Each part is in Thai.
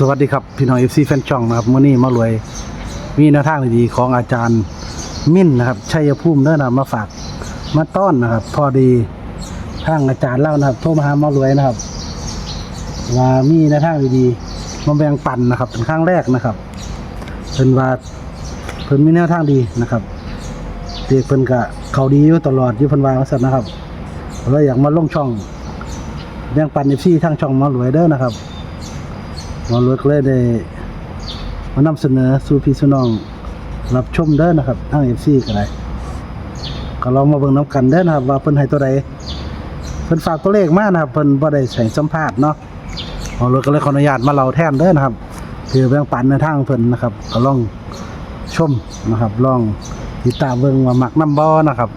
สวัสดีครับ พี่น้องเอฟซีแฟนช่องนะครับมื่อนี้มารวย มีแนวทางดีๆของอาจารย์มิ่นนะครับชัยภูมิเด้อนะมาฝากมาต้อนนะครับ พอดีทางอาจารย์เล่านะครับโทรมาหามารวยนะครับ ว่ามีแนวทางดีๆมาแบ่งปันนะครับ เป็นครั้งแรกนะครับเพิ่นว่าเพิ่นมีแนวทางดีนะครับเด็กเพิ่นก็เขาดีอยู่ตลอดอยู่เพิ่นว่าว่าซั่นนะครับเลยอยากมาลงช่องแบ่งปันเอฟซีทางช่องมารวยเด้อนะครับ หมอรวยก็เลยได้มานำเสนอสู่พี่สู่น้อง รับชมเด้อนะครับทางเอฟซีก็ได้ก็ลองมาเบิ่งน้ำกันเด้อนะครับ ว่าเพิ่นให้ตัวใดเพิ่นฝากตัวเลขมานะครับเพิ่นบ่ได้ใส่สัมภาษณ์เนาะหมอรวยก็เลยขออนุญาตมาเล่าแทนเด้อนะครับคือแบ่งปันในทางเพิ่นนะครับก็ลองชมนะครับ ลองติดตามเบิ่งว่ามักน้ำบ่นะครับ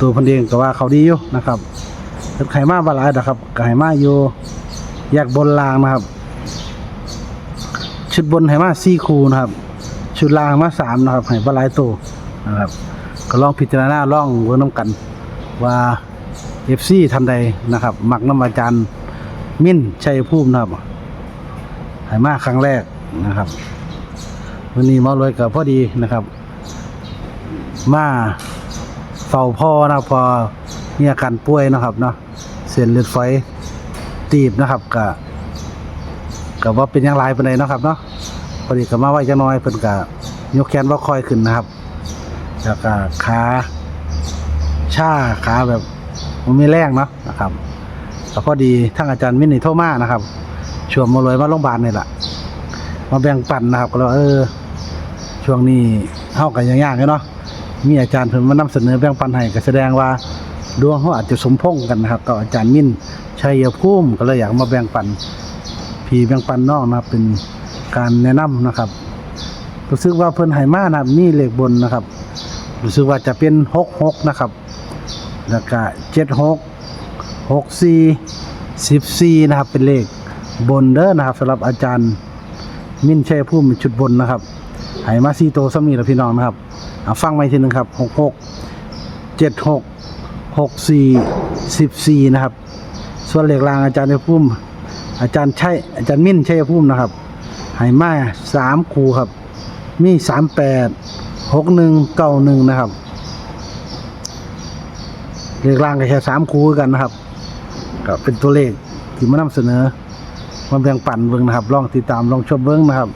ตัวเพิ่นเองก็ว่าเขาดีอยู่นะครับเพิ่นไข่มาบ่หลายนะครับก็ให้มาอยู่แยกบนรางนะครับ ชุดบนให้มาสี่คูนะครับ ชุดล่างมาสามนะครับให้ปลาหลายตัวนะครับ ก็ลองพิจารณาลองเวิร์น้ำกัน ว่าเอฟซีทันใดนะครับมักน้ำอาจารย์มิ้นชัยภูมินะครับให้มาครั้งแรกนะครับ วันนี้มาเลยกับพอดีนะครับ มาเฝ้าพ่อนะพอมีอาการป่วยนะครับเนาะเส้นเลือดฝอยตีบนะครับกับ ก็ว่าเป็นอย่างไรเป็นไรเนาะครับเนาะพอดีก็มาไหวจะน้อยเพิ่นก็ยกแขนว่าคอยขึ้นนะครับแล้วก็ขาชาขาแบบมันมีแรงเนาะนะครับก็พอดีทั้งอาจารย์มินิโทมานะครับชวนมาเลยมาโรงพยาบาลนี่แหละมาแบ่งปันนะครับ ก็เลยเออ ช่วงนี้เฮากันยากๆอยู่เนาะมีอาจารย์เพิ่นมานำเสนอแบ่งปันให้ก็แสดงว่าดวงเขาอาจจะสมพงกันนะครับกับอาจารย์มินชัยภูมิก็เลยอยากมาแบ่งปัน ผีแบงปันนอกนะครับเป็นการแนะนำนะครับรู้สึกว่าเพิ่นไหมานะครับมีเลขบนนะครับรู้สึกว่าจะเป็นหกหกนะครับแล้วก็เจ็ดหกหกสี่สิบสี่นะครับเป็นเลขบนเด้อนะครับสำหรับอาจารย์มินชัยภูมิเป็นชุดบนนะครับไหมาสี่โตสมีแล้วพี่น้องนะครับเอาฟังไว้ทีหนึ่งครับหกหกเจ็ดหกหกสี่สิบสี่นะครับ ส่วนเลขรางอาจารย์ชัยภูมิ อาจารย์ใชัยอาจารย์มิ้นชัยภูมินะครับให้มาสามครูครับ มีสามแปดหกหนึ่งเก้าหนึ่งนะครับเลขล่างก็แค่สามครูกันนะครับก็เป็นตัวเลขที่มานำเสนอมาแบ่งปันเบิ่งนะครับลองติดตามลองชมเบิ่งนะครับ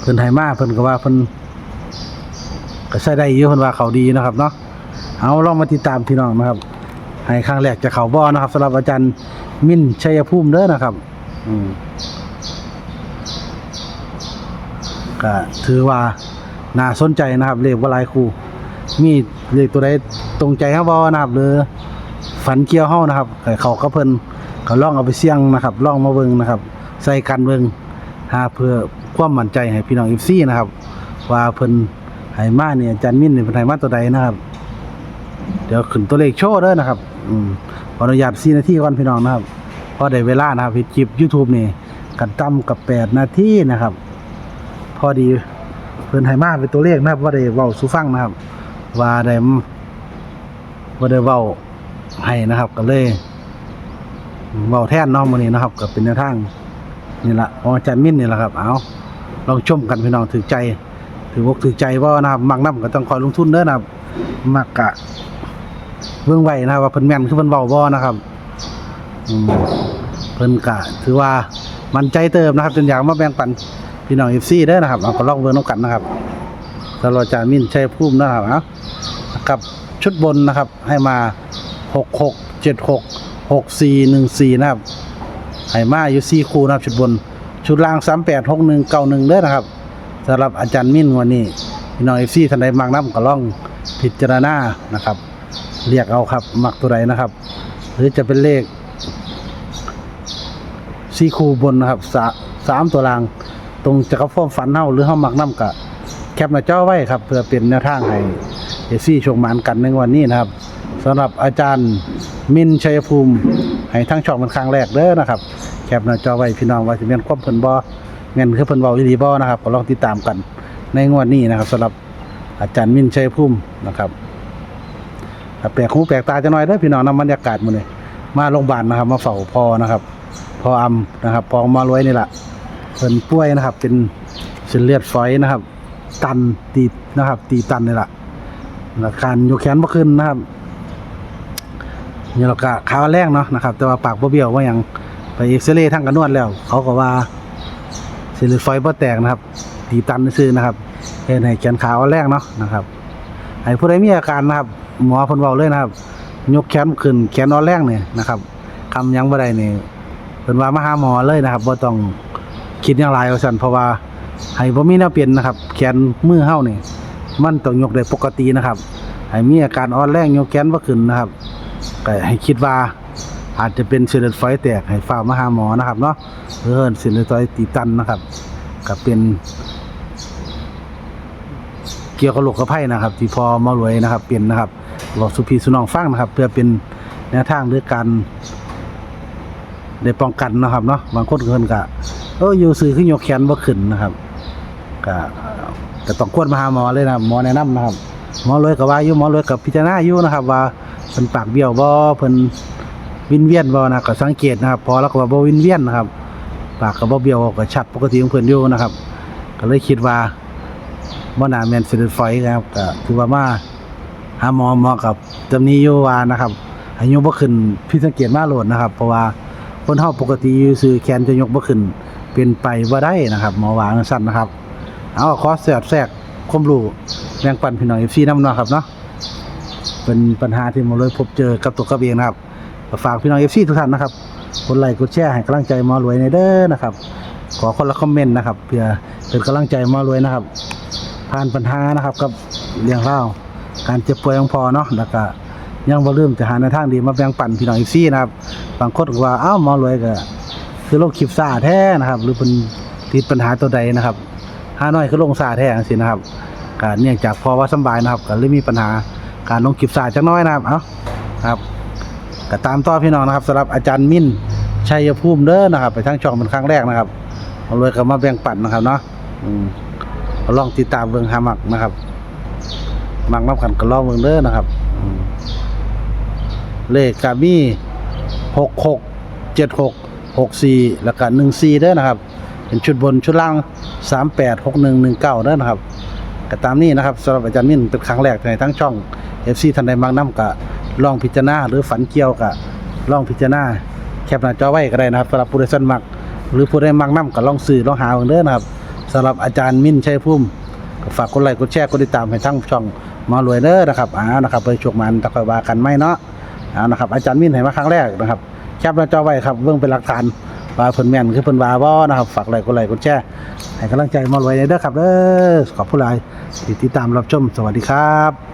เพิ่นให้มาเพิ่นก็ว่าเพิ่นก็ใช้ได้เยอะเพิ่นว่าเขาดีนะครับเนาะเอาลองมาติดตามพี่น้องนะครับให้ครั้งแรกจะเขาบ่อนะครับสำหรับอาจารย์ มินชัยภูมิเด้อนะครับ อืมก็ถือว่าน่าสนใจนะครับเลขว่าลายครูมีเลขตัวใดตรงใจเฮาบ่นะครับ หรือฝันเกี่ยวเฮานะครับเขาก็เพิ่นก็ลองเอาไปเสี่ยงนะครับล่องมาเบิงนะครับ ใส่กันเบิงหาเพื่อความมั่นใจให้พี่น้อง FC นะครับ ว่าเพิ่นให้มาเนี่ยจารย์มิ้นนี่ยเพิ่นให้มาตัวใดนะครับ เดี๋ยวขึ้นตัวเลขโชว์เด้อนะครับ อืมขออนุญาต4นาทีก่อนพี่น้องนะครับเพราะได้เวลานะครับเฮ็ดคลิป YouTube นี่กันต่ำกับ8นาทีนะครับ พอดีเพิ่นให้มาเป็นตัวเลขนะครับว่าได้เว้าสู่ฟังนะครับ ว่าได้ว่าได้เว้าให้นะครับ ก็เลยเว้าแท่นน้องมื้อนี้นะครับก็เป็นแนวทางนี่แหละของอาจารย์มิ้นนี่แหละครับ เอาลองชมกันพี่น้องถือใจ ถือวกถือใจบ่านะครับมักนํก็ต้องคอยลงทุนเด้อนะครับมักกะ เบื้องไว้นะครับว่าเพิ่นแม่นคือเพิ่นเว้าบ่นะครับอืมเพิ่นกะถือว่ามั่นใจเติมนะครับจนอยากมาแบ่งปันพี่น้อง FC เด้อนะครับเอาก็ลองเบิ่งนํกันนะครับสำหรับอาจารย์มินชัยภูมินะครับเอากับชุดบนนะครับ ให้มา66 76 6414นะครับให้มาอยู่4คู่นะครับ ชุดบน ชุดล่าง38 61 91เด้อนะครับสำหรับอาจารย์มิ่นวันนี้พี่น้อง FC ท่านใดมักนํก็ลองพิจารณานะครับ เรียกเอาครับ มักตัวใดนะครับ หรือจะเป็นเลขสี่คูบนนะครับสาสามตัวราง ตรงจะกับฟ้อมฝันเฮาหรือเฮามักน้ำกะ แคปหน้าจอไว้ครับ เพื่อเป็นแนวทางให้เอซี่ชงมานกันในวันนี้นะครับสำหรับอาจารย์มินชัยภูมิ ให้ทั้งช่องเป็นครั้งแรกเด้อนะครับ แคปหน้าจอไว้พี่น้องว่าจะเป็นความเพิ่นบ่เงินคือเพิ่นเว้าอีหลีบ่นะครับก็ลองติดตามกันในงวดนี้นะครับสำหรับอาจารย์มินชัยภูมินะครับ ครับแปลกหูแปลกตาจะน้อยเด้อพี่น้องนำบรรยากาศมื้อนี้มาโรงพยาบาลนะครับ มาเฝ้าพ่อนะครับพ่ออำนะครับพอมารวยนี่แหละเพิ่นป่วยนะครับ เป็นเส้นเลือดฝอยนะครับ ตันตีนะครับ ตีตันนี่แหละแล้วการยกแขนบ่ขึ้นนะครับนี่เราก็ขาแรงเนาะนะครับ แต่ว่าปากบ่เบี้ยวว่าหยังไปเอ็กซเรย์ทางกระนวดแล้ว เขาก็ว่าเส้นเลือดฝอยบ่แตกนะครับ ตีตันซื่อนะครับเฮ็ดให้แขนขาแรงเนาะนะครับให้ผู้ใดมีอาการนะครับ หมอเพิ่นเว้าเลยนะครับ ยกแขนขึ้นแขนอ่อนแรงเนี่ยนะครับคำยังบ่ได้นี่เพิ่นว่ามาหาหมอเลยนะครับบ่ต้องคิดอย่างไรว่าซั่นเพราะว่าให้บ่มีแนวเปลี่ยนนะครับ แขนมือเฮานี่มันต้องยกได้ปกตินะครับให้มีอาการอ่อนแรงยกแขนบ่ขึ้นนะครับก็ให้คิดว่าอาจจะเป็นเส้นเลือดฝอยแตกให้ฟ้ามาหาหมอนะครับเนาะเออเส้นเลือดฝอยตีตันนะครับก็เป็น เกี่ยวกับโรคกระไพนะครับ ที่พอมารวยนะครับเป็นนะครับบอกสุพีสุนองฟังนะครับ เพื่อเป็นแนวทางหรือการได้ป้องกันนะครับเนาะบางคนเกินกะเอออยู่ซื้อขึ้นยกแขนบ่ขึ้นนะครับก็ก็ต้องควรมาหาหมอเลยนะหมอแนะนำนะครับหมอรวยก็ว่าอยู่หมอรวยกับพิจารณาอยู่นะครับ ว่าเพิ่นปากเบี้ยวบ่เพิ่นวินเวียนบ่นะก็สังเกตนะครับ พอแล้วก็ว่าบ่วินเวียนนะครับ ปากก็บ่เบี้ยวก็ชัดปกติของเพิ่นอยู่นะครับ ก็เลยคิดว่า บ่น่าแมนเส้นเลือดฝอยนะครับก็ถือว่ามาหาหมอหมอกับจำนี้อยู่ว่านะครับอายุบ่ขึ้นพี่สังเกตมาโหลดนะครับ เพราะว่าคนเฮาปกติอยู่ซื่อแขนจะยกบ่ขึ้นเป็นไปบ่ได้นะครับหมอว่าจังซั่นนะครับ เอาขอแสบแทรกความรู้แบ่งปั่นพี่น้อง FC นำเนาะครับเนาะเป็นปัญหาที่หมอเลยพบเจอกับตัวกับเองนะครับฝากพี่น้อง FC ทุกท่านนะครับกดไลค์กดแชร์ให้กำลังใจมอรวยในเด้อนะครับ ขอคนละคอมเมนต์นะครับ เพื่อเป็นกำลังใจมอรวยนะครับ ผ่านปัญหานะครับ กับเรื่องเล่าการเจ็บป่วยของพอเนาะแล้วก็ยังบ่ลืมจะหาในทางดีมาแบ่งปันพี่น้องอีกซี่นะครับบางคนก็ว่าอ้าวหมอรวยก็คือโรคขีบซาแท้นะครับ หรือเป็นติดปัญหาตัวใดนะครับห้าน้อยคือโรคซาแท้จังซี่นะครับก็เนื่องจากพอว่าสบายนะครับก็เลยมีปัญหาการลงขีบซาจักน้อยนะครับเอ้าครับก็ตามต่อพี่น้องนะครับสำหรับอาจารย์มิ้นชัยภูมิเด้อนะครับ ไปทั้งช่องเป็นครั้งแรกนะครับหมอรวยก็มาแบ่งปันนะครับเนาะอืม ลองติดตามเบิ่งหามักนะครับ มักนับกันก็ลองเบิ่งเด้อนะครับ เลขกามีหกหกเจ็ดหกหกสี่แล้วก็หนึ่งสี่เด้อนะครับ เป็นชุดบนชุดล่างสามแปดหกหนึ่งหนึ่งเก้าเด้อนะครับก็ตามนี้นะครับสำหรับอาจารย์มิ่นเป็นครั้งแรกในทั้งช่อง FC ทันใดมักน้ำกะลองพิจารณาหรือฝันเกี่ยวกะลองพิจารณาแคปหน้าจอไว้ก็ได้นะครับสำหรับผู้ใดสนมัก หรือผู้ใดมักน้ำก็ลองซื้อลองหาเบิ่งเด้อนะครับำหรับอาจารย์มิ้นชัยพุ่มฝากกดไลค์กดแชร์กดติดตามให้ทั้งช่องมารวยเด้อนะครับอ่านะครับไปชกมันตะคอยบากันไม่เนาะอ่านะครับอาจารย์มิ้นเห็นมาครั้งแรกนะครับแคปหน้าจอไว้ครับเบิ่งเป็นหลักฐานว่าเพิ่นแม่นคือเพิ่นว่าบ่นะครับฝากไลค์กดไลค์กดแชร์ให้กำลังใจมารวยเด้อครับเด้อขอบผู้หลายที่ติดตามรับชมสวัสดีครับ